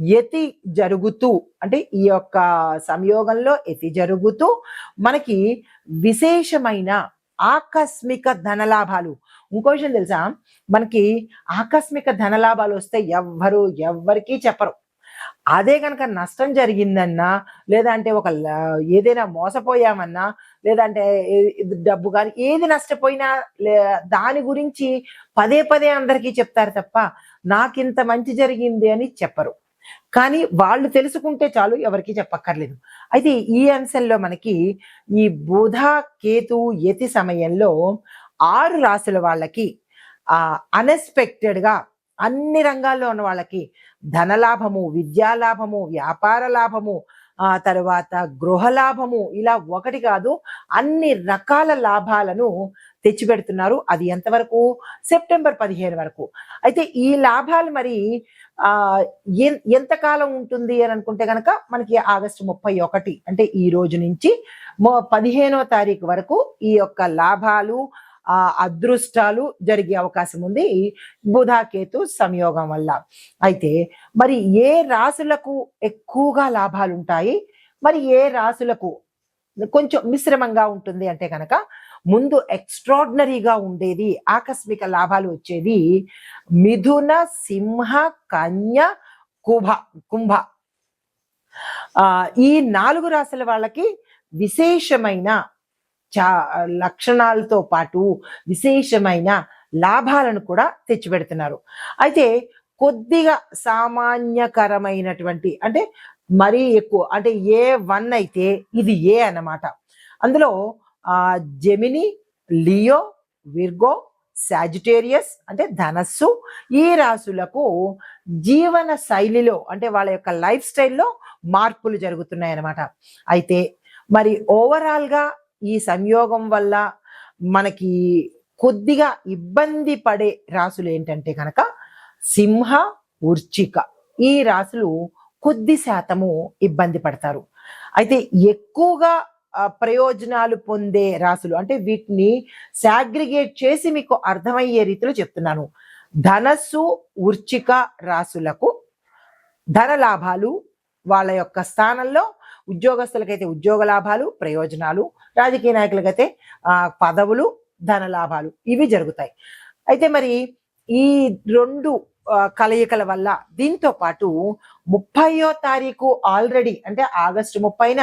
యతి జరుగుతూ అంటే ఈ యొక్క సంయోగంలో యతి జరుగుతూ మనకి విశేషమైన ఆకస్మిక ధనలాభాలు. ఇంకో విషయం తెలుసా? మనకి ఆకస్మిక ధనలాభాలు వస్తే ఎవ్వరు ఎవ్వరికీ చెప్పరు. అదే కనుక నష్టం జరిగిందన్నా లేదంటే ఒక ఏదైనా మోసపోయామన్నా లేదంటే డబ్బు కానీ ఏది నష్టపోయినా లే- దాని గురించి పదే పదే అందరికీ చెప్తారు తప్ప నాకింత మంచి జరిగింది అని చెప్పరు. కానీ వాళ్ళు తెలుసుకుంటే చాలు ఎవరికి చెప్పక్కర్లేదు. అయితే ఈ అంశంలో మనకి ఈ బుధ కేతు యతి సమయంలో ఆరు రాసుల వాళ్ళకి ఆ అన్ఎక్స్పెక్టెడ్గా అన్ని రంగాల్లో ఉన్న వాళ్ళకి ధనలాభము విద్యా లాభము వ్యాపార లాభము ఆ తర్వాత గృహ లాభము ఇలా ఒకటి కాదు అన్ని రకాల లాభాలను తెచ్చిపెడుతున్నారు. అది ఎంతవరకు? సెప్టెంబర్ పదిహేను వరకు. అయితే ఈ లాభాలు మరి ఎంతకాలం ఉంటుంది అని అనుకుంటే కనుక మనకి ఆగస్టు ముప్పై ఒకటి అంటే ఈ రోజు నుంచి మొ- పదిహేనో తారీఖు వరకు ఈ యొక్క లాభాలు ఆ అదృష్టాలు జరిగే అవకాశం ఉంది బుధాకేతు సంయోగం వల్ల. అయితే మరి ఏ రాసులకు ఎక్కువగా లాభాలు ఉంటాయి? మరి ఏ రాసులకు కొంచెం మిశ్రమంగా ఉంటుంది అంటే కనుక ముందు ఎక్స్ట్రాడినరీగా ఉండేది ఆకస్మిక లాభాలు వచ్చేది మిథున సింహ కన్య కుభ కుంభ. ఈ నాలుగు రాశుల వాళ్ళకి విశేషమైన చా లక్షణాలతో పాటు విశేషమైన లాభాలను కూడా తెచ్చిపెడుతున్నారు. అయితే కొద్దిగా సామాన్యకరమైనటువంటి అంటే మరీ ఎక్కువ అంటే ఏ వన్ అయితే ఇది ఏ అన్నమాట. అందులో జెమిని లియో విర్గో సాజిటేరియస్ అంటే ధనస్సు ఈ రాశులకు జీవన శైలిలో అంటే వాళ్ళ యొక్క లైఫ్ స్టైల్లో మార్పులు జరుగుతున్నాయి అన్నమాట అయితే మరి ఓవరాల్గా ఈ సంయోగం వల్ల మనకి కొద్దిగా ఇబ్బంది పడే రాసులు ఏంటంటే కనుక సింహ ఉర్చిక ఈ రాసులు కొద్ది శాతము ఇబ్బంది పడతారు. అయితే ఎక్కువగా ప్రయోజనాలు పొందే రాశులు. అంటే వీటిని సాగ్రిగేట్ చేసి మీకు అర్థమయ్యే రీతిలో చెప్తున్నాను. ధనస్సు ఉర్చిక రాశులకు ధన లాభాలు వాళ్ళ యొక్క స్థానంలో ఉద్యోగస్తులకైతే ఉద్యోగ లాభాలు ప్రయోజనాలు రాజకీయ నాయకులకైతే పదవులు ధన లాభాలు ఇవి జరుగుతాయి. అయితే మరి ఈ రెండు కలయికల వల్ల దీంతో పాటు ముప్పయో తారీఖు ఆల్రెడీ అంటే ఆగస్టు ముప్పైన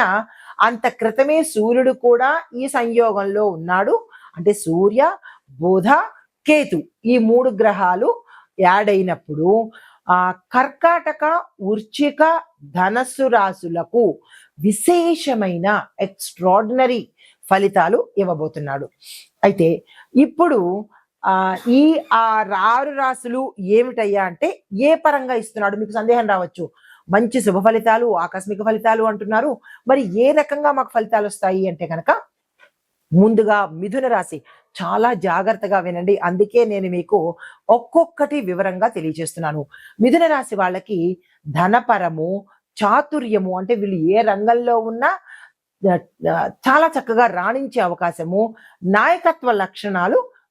అంత క్రితమే సూర్యుడు కూడా ఈ సంయోగంలో ఉన్నాడు. అంటే సూర్య బుధ కేతు ఈ మూడు గ్రహాలు యాడ్ అయినప్పుడు ఆ కర్కాటక ఉర్చిక ధనస్సు రాశులకు విశేషమైన ఎక్స్ట్రాడినరీ ఫలితాలు ఇవ్వబోతున్నాడు. అయితే ఇప్పుడు ఆ ఈ ఆ ఆరు రాశులు ఏమిటయ్యా అంటే ఏ పరంగా ఇస్తున్నాడు? మీకు సందేహం రావచ్చు. మంచి శుభ ఫలితాలు ఆకస్మిక ఫలితాలు అంటున్నారు. మరి ఏ రకంగా మాకు ఫలితాలు వస్తాయి అంటే కనుక ముందుగా మిథున రాశి చాలా జాగ్రత్తగా వినండి. అందుకే నేను మీకు ఒక్కొక్కటి వివరంగా తెలియజేస్తున్నాను. మిథున రాశి వాళ్ళకి ధనపరము చాతుర్యము అంటే వీళ్ళు ఏ రంగంలో ఉన్నా చాలా చక్కగా రాణించే అవకాశము నాయకత్వ లక్షణాలు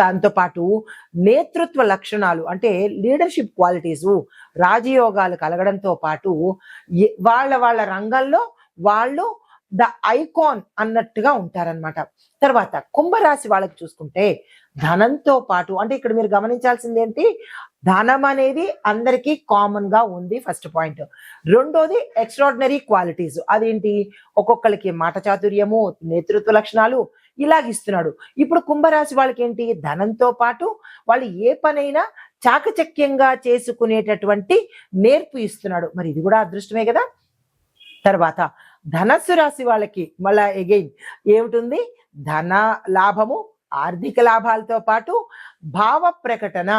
దాంతో పాటు నేతృత్వ లక్షణాలు అంటే లీడర్షిప్ క్వాలిటీస్ రాజయోగాలు కలగడంతో పాటు వాళ్ళ వాళ్ళ రంగంలో వాళ్ళు ద ఐకాన్ అన్నట్టుగా ఉంటారన్నమాట. తర్వాత కుంభరాశి వాళ్ళకి చూసుకుంటే ధనంతో పాటు అంటే ఇక్కడ మీరు గమనించాల్సింది ఏంటి? ధనం అనేది అందరికీ కామన్గా ఉంది ఫస్ట్ పాయింట్. రెండోది ఎక్స్ట్రాడినరీ క్వాలిటీస్. అదేంటి? ఒక్కొక్కరికి మాట చాతుర్యము నేతృత్వ లక్షణాలు ఇలాగ ఇస్తున్నాడు ఇప్పుడు కుంభరాశి వాళ్ళకి ఏంటి ధనంతో పాటు వాళ్ళు ఏ పనైనా చాకచక్యంగా చేసుకునేటటువంటి నేర్పు ఇస్తున్నాడు. మరి ఇది కూడా అదృష్టమే కదా? తర్వాత ధనస్సు రాశి వాళ్ళకి మళ్ళా ఎగైన్ ఏమిటుంది? ధన లాభము ఆర్థిక లాభాలతో పాటు భావ ప్రకటన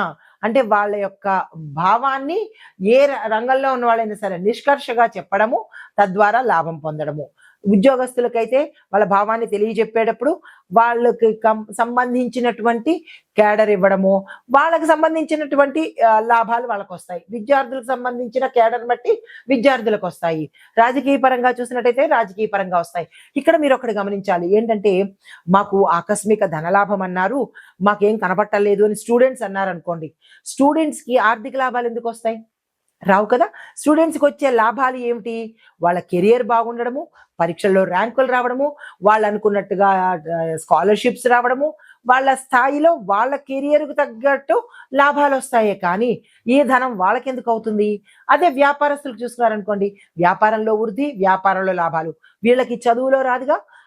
అంటే వాళ్ళ యొక్క భావాన్ని ఏ రంగంలో ఉన్న వాళ్ళైనా సరే నిష్కర్షగా చెప్పడము తద్వారా లాభం పొందడము. ఉద్యోగస్తులకైతే వాళ్ళ భావాన్ని తెలియజెప్పేటప్పుడు వాళ్ళకి కం- సంబంధించినటువంటి కేడర్ ఇవ్వడము వాళ్ళకి సంబంధించినటువంటి లాభాలు వాళ్ళకు వస్తాయి విద్యార్థులకు సంబంధించిన కేడర్ బట్టి విద్యార్థులకు వస్తాయి రాజకీయ పరంగా చూసినట్టయితే రాజకీయ పరంగా వస్తాయి. ఇక్కడ మీరు ఒకటి గమనించాలి. ఏంటంటే మాకు ఆకస్మిక ధనలాభం అన్నారు. మాకేం కనబట్టలేదు అని స్టూడెంట్స్ అన్నారు అనుకోండి స్టూడెంట్స్కి ఆర్థిక లాభాలు ఎందుకు వస్తాయి రావు కదా? స్టూడెంట్స్కి వచ్చే లాభాలు ఏమిటి? వాళ్ళ కెరియర్ బాగుండడము పరీక్షల్లో ర్యాంకులు రావడము వాళ్ళు అనుకున్నట్టుగా స్కాలర్షిప్స్ రావడము వాళ్ళ స్థాయిలో వాళ్ళ కెరియర్కు తగ్గట్టు లాభాలు వస్తాయే కానీ ఈ ధనం వాళ్ళకెందుకు అవుతుంది? అదే వ్యాపారస్తులకు చూసుకున్నారనుకోండి వ్యాపారంలో వృద్ధి వ్యాపారంలో లాభాలు. వీళ్ళకి చదువులో రాదుగా?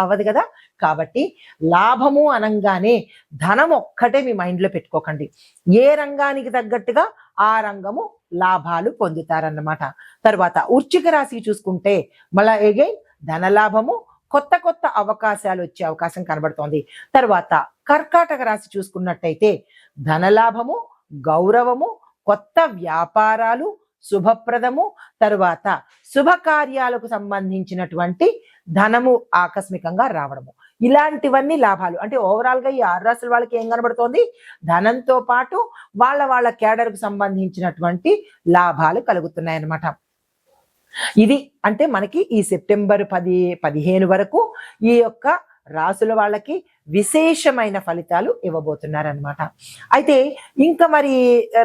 అవ్వదు కదా? కాబట్టి లాభము అనంగానే ధనం ఒక్కటే మీ మైండ్లో పెట్టుకోకండి. ఏ రంగానికి తగ్గట్టుగా ఆ రంగము లాభాలు పొందుతారన్నమాట. తర్వాత ఉర్చిక రాశి చూసుకుంటే మళ్ళీ ఎగైన్ ధన లాభము కొత్త కొత్త అవకాశాలు వచ్చే అవకాశం కనబడుతోంది. తర్వాత కర్కాటక రాశి చూసుకున్నట్టయితే ధనలాభము గౌరవము కొత్త వ్యాపారాలు శుభప్రదము తరువాత శుభకార్యాలకు సంబంధించినటువంటి ధనము ఆకస్మికంగా రావడము. ఇలాంటివన్నీ లాభాలు. అంటే ఓవరాల్గా ఈ ఆరు రాసుల వాళ్ళకి ఏం కనబడుతోంది? ధనంతో పాటు వాళ్ళ వాళ్ళ కేడర్కు సంబంధించినటువంటి లాభాలు కలుగుతున్నాయి అన్నమాట ఇది అంటే మనకి ఈ సెప్టెంబర్ పది పదిహేను వరకు ఈ యొక్క రాసుల వాళ్ళకి విశేషమైన ఫలితాలు ఇవ్వబోతున్నారనమాట అయితే ఇంకా మరి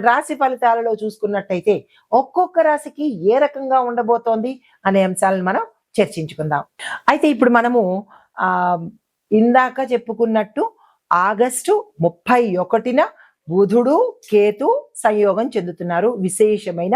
రాశి ఫలితాలలో చూసుకున్నట్టయితే ఒక్కొక్క రాశికి ఏ రకంగా ఉండబోతోంది అనే అంశాలను మనం చర్చించుకుందాం. అయితే ఇప్పుడు మనము ఆ ఇందాక చెప్పుకున్నట్టు ఆగస్టు ముప్పై ఒకటిన బుధుడు కేతు సంయోగం చెందుతున్నారు. విశేషమైన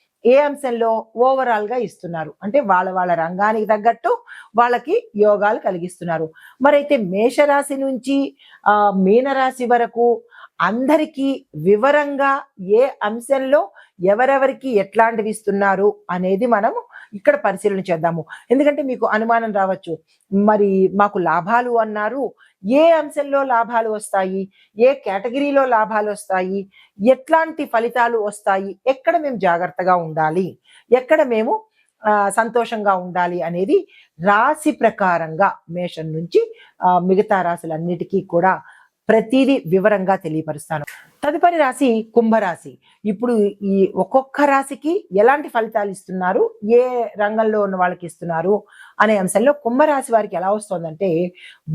ఏ అంశంలో ఓవరాల్గా ఇస్తున్నారు? అంటే వాళ్ళ వాళ్ళ రంగానికి తగ్గట్టు వాళ్ళకి యోగాలు కలిగిస్తున్నారు. మరైతే మేషరాశి నుంచి ఆ మీనరాశి వరకు అందరికీ వివరంగా ఏ అంశంలో ఎవరెవరికి ఎట్లాంటివి ఇస్తున్నారు అనేది మనం ఇక్కడ పరిశీలన చేద్దాము. ఎందుకంటే మీకు అనుమానం రావచ్చు. మరి మాకు లాభాలు అన్నారు ఏ అంశంలో లాభాలు వస్తాయి? ఏ కేటగిరీలో లాభాలు వస్తాయి? ఎట్లాంటి ఫలితాలు వస్తాయి? ఎక్కడ మేము జాగ్రత్తగా ఉండాలి? ఎక్కడ మేము ఆ, సంతోషంగా ఉండాలి అనేది రాశి ప్రకారంగా మేషం నుంచి మిగతా రాశులన్నిటికీ కూడా ప్రతిదీ వివరంగా తెలియపరుస్తాను. తదుపరి రాశి కుంభరాశి. ఇప్పుడు ఈ ఒక్కొక్క రాశికి ఎలాంటి ఫలితాలు ఇస్తున్నారు? ఏ రంగంలో ఉన్న వాళ్ళకి ఇస్తున్నారు? అనే అంశంలో కుంభరాశి వారికి ఎలా వస్తుందంటే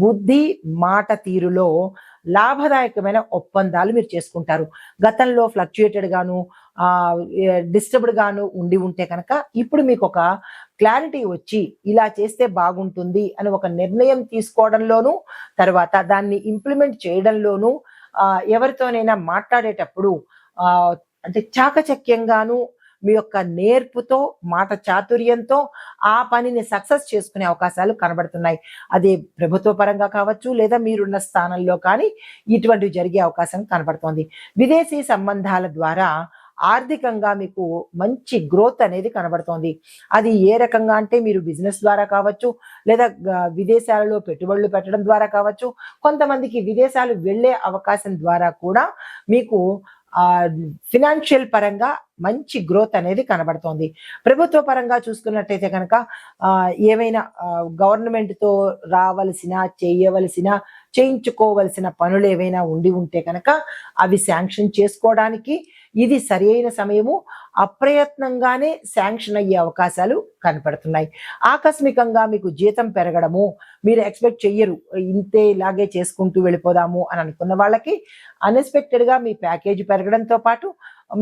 బుద్ధి మాట తీరులో లాభదాయకమైన ఒప్పందాలు మీరు చేసుకుంటారు. గతంలో ఫ్లక్చుయేటెడ్ గాను డిస్టర్బ్డ్ గాను ఉండి ఉంటే కనుక ఇప్పుడు మీకు ఒక క్లారిటీ వచ్చి ఇలా చేస్తే బాగుంటుంది అని ఒక నిర్ణయం తీసుకోవడంలోనూ తర్వాత దాన్ని ఇంప్లిమెంట్ చేయడంలోనూ ఎవరితోనైనా మాట్లాడేటప్పుడు అంటే చాకచక్యంగాను మీ యొక్క నేర్పుతో మాట చాతుర్యంతో ఆ పనిని సక్సెస్ చేసుకునే అవకాశాలు కనబడుతున్నాయి. అది ప్రభుత్వ పరంగా కావచ్చు లేదా మీరున్న స్థానంలో కానీ ఇటువంటివి జరిగే అవకాశం కనబడుతోంది. విదేశీ సంబంధాల ద్వారా ఆర్థికంగా మీకు మంచి గ్రోత్ అనేది కనబడుతోంది. అది ఏ రకంగా అంటే మీరు బిజినెస్ ద్వారా కావచ్చు లేదా విదేశాలలో పెట్టుబడులు పెట్టడం ద్వారా కావచ్చు కొంతమందికి విదేశాలు వెళ్ళే అవకాశం ద్వారా కూడా మీకు ఫినాన్షియల్ పరంగా మంచి గ్రోత్ అనేది కనబడుతోంది. ప్రభుత్వ పరంగా చూసుకున్నట్టయితే కనుక ఏవైనా గవర్నమెంట్తో రావలసిన చేయవలసిన చేయించుకోవలసిన పనులు ఏవైనా ఉండి ఉంటే కనుక అవి శాంక్షన్ చేసుకోవడానికి ఇది సరి అయిన సమయము అప్రయత్నంగానే శాంక్షన్ అయ్యే అవకాశాలు కనపడుతున్నాయి. ఆకస్మికంగా మీకు జీతం పెరగడము మీరు ఎక్స్పెక్ట్ చెయ్యరు ఇంతే ఇలాగే చేసుకుంటూ వెళ్ళిపోదాము అని అనుకున్న వాళ్ళకి అన్ఎక్స్పెక్టెడ్గా మీ ప్యాకేజ్ పెరగడంతో పాటు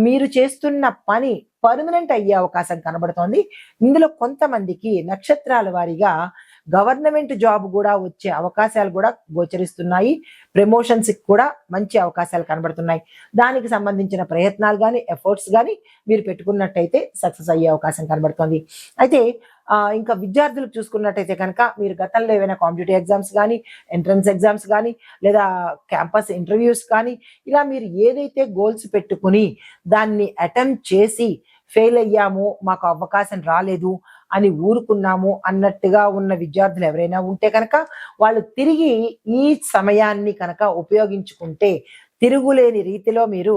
మీరు చేస్తున్న పని పర్మనెంట్ అయ్యే అవకాశం కనబడుతోంది. ఇందులో కొంతమందికి నక్షత్రాల వారీగా గవర్నమెంట్ జాబ్ కూడా వచ్చే అవకాశాలు కూడా గోచరిస్తున్నాయి. ప్రమోషన్స్ కూడా మంచి అవకాశాలు కనబడుతున్నాయి. దానికి సంబంధించిన ప్రయత్నాలు కానీ ఎఫర్ట్స్ కానీ మీరు పెట్టుకున్నట్టయితే సక్సెస్ అయ్యే అవకాశం కనబడుతుంది. అయితే ఇంకా విద్యార్థులకు చూసుకున్నట్టయితే కనుక మీరు గతంలో ఏవైనా కాంపిటేటివ్ ఎగ్జామ్స్ కానీ ఎంట్రన్స్ ఎగ్జామ్స్ కానీ లేదా క్యాంపస్ ఇంటర్వ్యూస్ కానీ ఇలా మీరు ఏదైతే గోల్స్ పెట్టుకుని దాన్ని అటెంప్ట్ చేసి ఫెయిల్ అయ్యాము మాకు అవకాశం రాలేదు అని ఊరుకున్నాము అన్నట్టుగా ఉన్న విద్యార్థులు ఎవరైనా ఉంటే కనుక వాళ్ళు తిరిగి ఈ సమయాన్ని కనుక ఉపయోగించుకుంటే తిరుగులేని రీతిలో మీరు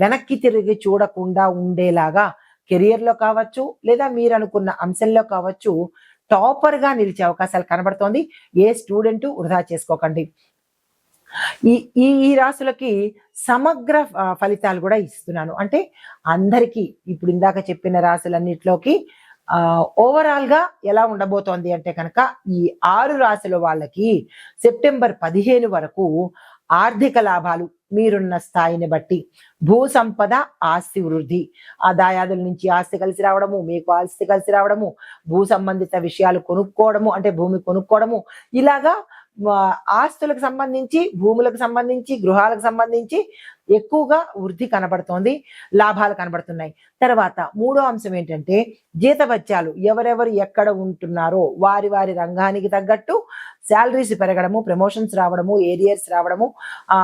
వెనక్కి తిరిగి చూడకుండా ఉండేలాగా కెరియర్లో కావచ్చు లేదా మీరు అనుకున్న అంశంలో కావచ్చు టాపర్గా నిలిచే అవకాశాలు కనబడుతోంది. ఏ స్టూడెంట్ వృధా చేసుకోకండి. ఈ ఈ రాసులకి సమగ్ర ఫలితాలు కూడా ఇస్తున్నాను. అంటే అందరికీ ఇప్పుడు ఇందాక చెప్పిన రాసులన్నిటిలోకి ఓవరాల్గా ఎలా ఉండబోతోంది అంటే కనుక ఈ ఆరు రాశుల వాళ్ళకి సెప్టెంబర్ పదిహేను వరకు ఆర్థిక లాభాలు మీరున్న స్థాయిని బట్టి భూ సంపద ఆస్తి వృద్ధి. ఆదాయాదుల నుంచి ఆస్తి కలిసి రావడము మీకు ఆస్తి కలిసి రావడము భూ సంబంధిత విషయాలు కొనుక్కోవడము అంటే భూమి కొనుక్కోవడము ఇలాగా ఆస్తులకు సంబంధించి భూములకు సంబంధించి గృహాలకు సంబంధించి ఎక్కువగా వృద్ధి కనబడుతోంది లాభాలు కనబడుతున్నాయి. తర్వాత మూడో అంశం ఏంటంటే జీతభత్యాలు ఎవరెవరు ఎక్కడ ఉంటున్నారో వారి వారి రంగానికి తగ్గట్టు శాలరీస్ పెరగడము ప్రమోషన్స్ రావడము ఏరియర్స్ రావడము ఆ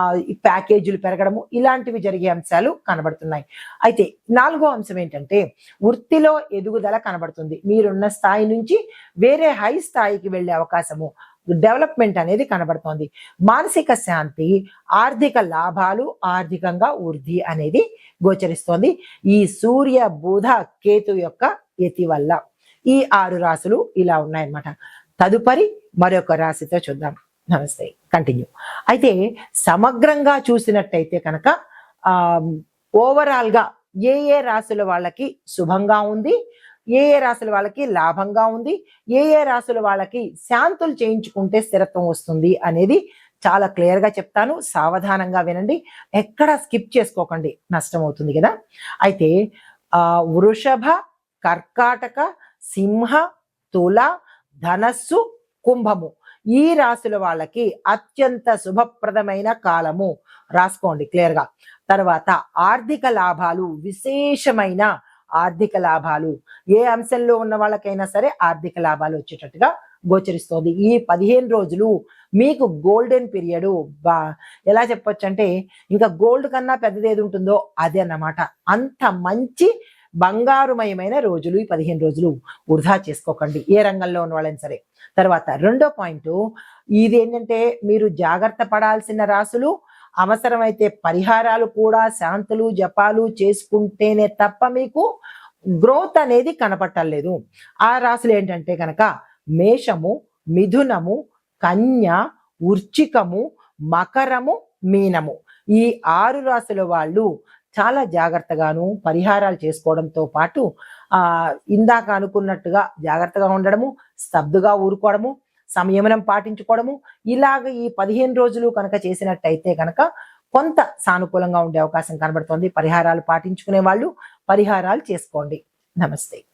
ప్యాకేజీలు పెరగడము ఇలాంటివి జరిగే అంశాలు కనబడుతున్నాయి. అయితే నాలుగో అంశం ఏంటంటే వృత్తిలో ఎదుగుదల కనబడుతుంది. మీరున్న స్థాయి నుంచి వేరే హై స్థాయికి వెళ్ళే అవకాశము. డెవలప్మెంట్ అనేది కనబడుతోంది. మానసిక శాంతి ఆర్థిక లాభాలు ఆర్థికంగా వృద్ధి అనేది గోచరిస్తోంది. ఈ సూర్య బుధ కేతు యొక్క యతి వల్ల ఈ ఆరు రాశులు ఇలా ఉన్నాయన్నమాట. తదుపరి మరొక రాశితో చూద్దాం. నమస్తే. కంటిన్యూ. అయితే సమగ్రంగా చూసినట్టయితే కనుక ఓవరాల్గా ఏ ఏ రాశుల వాళ్ళకి శుభంగా ఉంది? ఏ ఏ రాశుల వాళ్ళకి లాభంగా ఉంది ఏ ఏ రాశుల వాళ్ళకి శాంతులు చేయించుకుంటే స్థిరత్వం వస్తుంది అనేది చాలా క్లియర్గా చెప్తాను. సావధానంగా వినండి. ఎక్కడ స్కిప్ చేసుకోకండి. నష్టం అవుతుంది కదా. అయితే ఆ వృషభ కర్కాటక సింహ తుల ధనస్సు కుంభము ఈ రాశుల వాళ్ళకి అత్యంత శుభప్రదమైన కాలము. రాసుకోండి క్లియర్గా. తర్వాత ఆర్థిక లాభాలు విశేషమైన ఆర్థిక లాభాలు. ఏ అంశంలో ఉన్న వాళ్ళకైనా సరే ఆర్థిక లాభాలు వచ్చేటట్టుగా గోచరిస్తోంది. ఈ పదిహేను రోజులు మీకు గోల్డెన్ పీరియడ్. బా ఎలా చెప్పొచ్చు అంటే ఇంకా గోల్డ్ కన్నా పెద్దది ఏది ఉంటుందో అదే అన్నమాట. అంత మంచి బంగారుమయమైన రోజులు ఈ పదిహేను రోజులు వృధా చేసుకోకండి. ఏ రంగంలో ఉన్న వాళ్ళైనా సరే. తర్వాత రెండో పాయింట్ ఇది ఏంటంటే మీరు జాగ్రత్త పడాల్సిన రాసులు అవసరమైతే పరిహారాలు కూడా శాంతులు జపాలు చేసుకుంటేనే తప్ప మీకు గ్రోత్ అనేది కనపట్టలేదు. ఆ రాశులు ఏంటంటే కనుక మేషము మిథునము కన్య ఉర్చికము మకరము మీనము. ఈ ఆరు రాశుల వాళ్ళు చాలా జాగ్రత్తగాను పరిహారాలు చేసుకోవడంతో పాటు ఆ ఇందాక అనుకున్నట్టుగా జాగ్రత్తగా ఉండడము స్తబ్దుగా ఊరుకోవడము సంయమనం పాటించుకోవడము. ఇలాగ ఈ పదిహేను రోజులు కనుక చేసినట్టయితే కనుక కొంత సానుకూలంగా ఉండే అవకాశం కనబడుతోంది. పరిహారాలు పాటించుకునే వాళ్ళు పరిహారాలు చేసుకోండి. నమస్తే.